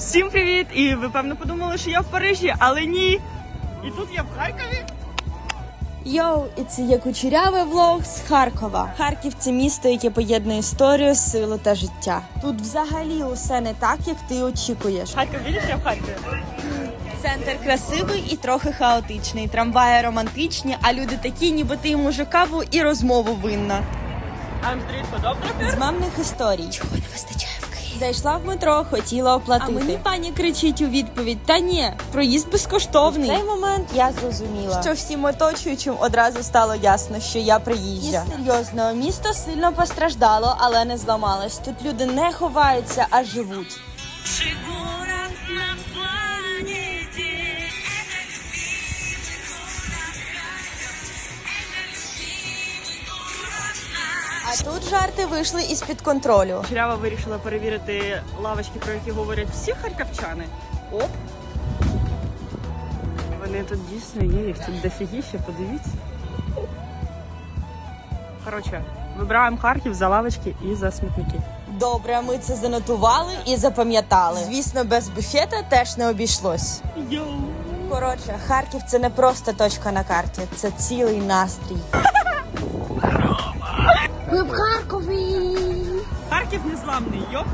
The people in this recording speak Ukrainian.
Всім привіт! І ви певно подумали, що я в Парижі, але ні. І тут я в Харкові. Йоу, і це є кучерявий влог з Харкова. Харків це місто, яке поєднує історію, силу та життя. Тут взагалі усе не так, як ти очікуєш. Харків, бачиш, я в Харкові. Центр красивий і трохи хаотичний. Трамваї романтичні, а люди такі, ніби ти йому вже каву і розмову винна. А вам подобно? З мамних історій. Чого не вистачає? Зайшла в метро, хотіла оплатити. А мені пані кричить у відповідь: Та ні, проїзд безкоштовний. В цей момент я зрозуміла, що всім оточуючим одразу стало ясно, що я приїжджа. І серйозно, місто сильно постраждало, але не зламалось. Тут люди не ховаються, а живуть. А тут жарти вийшли із під контролю. Чирява вирішила перевірити лавочки, про які говорять всі харківчани. Оп. Вони тут дійсно є, їх тут дофігіще, подивіться. Коротше, вибираємо Харків за лавочки і за смітники. Добре, ми це занотували і запам'ятали. Звісно, без буфета теж не обійшлось. Йоу! Коротше, Харків це не просто точка на карті, це цілий настрій. Харків незламний, йоп!